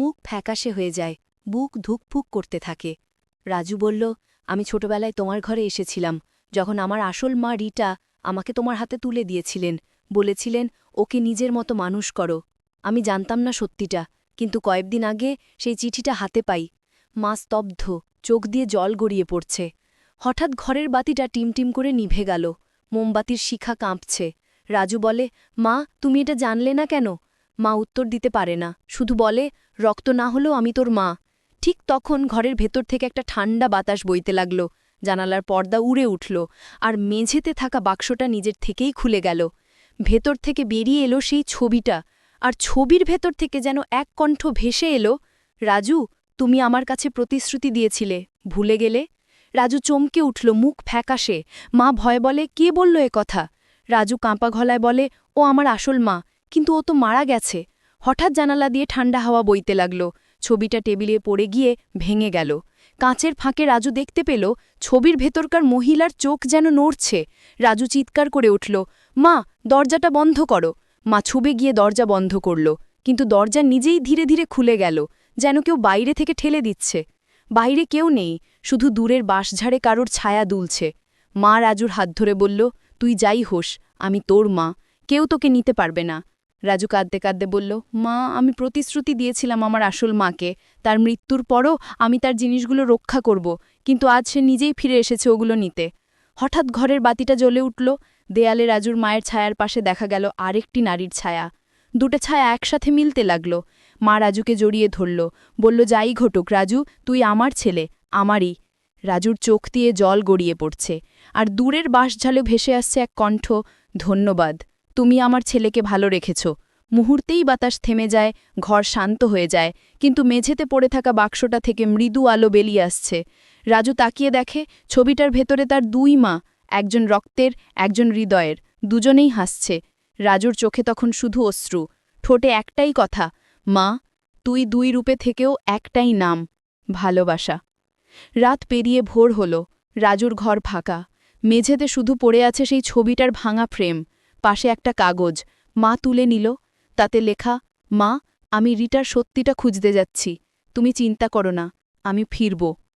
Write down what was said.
মুখ ফ্যাকাশে হয়ে যায়, বুক ধুকফুক করতে থাকে। রাজু বলল, আমি ছোটবেলায় তোমার ঘরে এসেছিলাম, যখন আমার আসল মা রিটা আমাকে তোমার হাতে তুলে দিয়েছিলেন, বলেছিলেন, ওকে নিজের মতো মানুষ করো। আমি জানতাম না সত্যিটা, কিন্তু কয়েকদিন আগে সেই চিঠিটা হাতে পাই। মা স্তব্ধ, চোখ দিয়ে জল গড়িয়ে পড়ছে। হঠাৎ ঘরের বাতিটা টিমটিম করে নিভে গেল, মোমবাতির শিখা কাঁপছে। রাজু বলে, মা, তুমি এটা জানলে না কেন? মা উত্তর দিতে পারে না, শুধু বলে, রক্ত না হলেও আমি তোর মা। ঠিক তখন ঘরের ভেতর থেকে একটা ঠান্ডা বাতাস বইতে লাগল, জানালার পর্দা উড়ে উঠল, আর মেঝেতে থাকা বাক্সটা নিজের থেকেই খুলে গেল। ভেতর থেকে বেরিয়ে এলো সেই ছবিটা, আর ছবির ভেতর থেকে যেন এক কণ্ঠ ভেসে এলো, রাজু, তুমি আমার কাছে প্রতিশ্রুতি দিয়েছিলে, ভুলে গেলে? রাজু চমকে উঠল, মুখ ফ্যাকাশে, মা ভয় বলে, কে বলল এ কথা? রাজু কাঁপা গলায় বলে, ও আমার আসল মা। কিন্তু ও তো মারা গেছে। হঠাৎ জানালা দিয়ে ঠান্ডা হাওয়া বইতে লাগল। ছবিটা টেবিলে পড়ে গিয়ে ভেঙে গেল। কাঁচের ফাঁকে রাজু দেখতে পেল, ছবির ভেতরকার মহিলার চোখ যেন নড়ছে। রাজু চিৎকার করে উঠল, মা, দরজাটা বন্ধ করো। মা ছুবে গিয়ে দরজা বন্ধ করল, কিন্তু দরজা নিজেই ধীরে ধীরে খুলে গেল, যেন কেউ বাইরে থেকে ঠেলে দিচ্ছে। বাইরে কেউ নেই, শুধু দূরের বাঁশঝাড়ে কারোর ছায়া দুলছে। মা রাজুর হাত ধরে বলল, তুই যাই হোস, আমি তোর মা, কেউ তোকে নিতে পারবে না। রাজু কাঁদতে কাঁদতে বলল, মা, আমি প্রতিশ্রুতি দিয়েছিলাম আমার আসল মাকে। তার মৃত্যুর পরও আমি তার জিনিসগুলো রক্ষা করব, কিন্তু আজ সে নিজেই ফিরে এসেছে ওগুলো নিতে। হঠাৎ ঘরের বাতিটা জ্বলে উঠল। দেয়ালে রাজুর মায়ের ছায়ার পাশে দেখা গেল আরেকটি নারীর ছায়া। দুটো ছায়া একসাথে মিলতে লাগল। মা রাজুকে জড়িয়ে ধরল। বলল, যাই ঘটুক রাজু, তুই আমার ছেলে, আমারই। রাজুর চোখ দিয়ে জল গড়িয়ে পড়ছে। আর দূরের বাঁশঝালে ভেসে আসছে এক কণ্ঠ, ধন্যবাদ। তুমি আমার ছেলেকে ভালো রেখেছ। মুহূর্তেই বাতাস থেমে যায়, ঘর শান্ত হয়ে যায়, কিন্তু মেঝেতে পড়ে থাকা বাক্সটা থেকে মৃদু আলো বেরিয়ে আসছে। রাজু তাকিয়ে দেখে, ছবিটার ভেতরে তার দুই মা, একজন রক্তের, একজন হৃদয়ের, দুজনেই হাসছে। রাজুর চোখে তখন শুধু অশ্রু। ঠোঁটে একটাই কথা, মা, তুই দুই রূপে থেকেও একটাই নাম, ভালোবাসা। রাত পেরিয়ে ভোর হল। রাজুর ঘর ফাঁকা। মেঝেতে শুধু পড়ে আছে সেই ছবিটার ভাঙা ফ্রেম। পাশে একটা কাগজ। মা তুলে নিল। তাতে লেখা, মা, আমি রিটার সত্যিটা খুঁজতে যাচ্ছি। তুমি চিন্তা করো না, আমি ফিরব।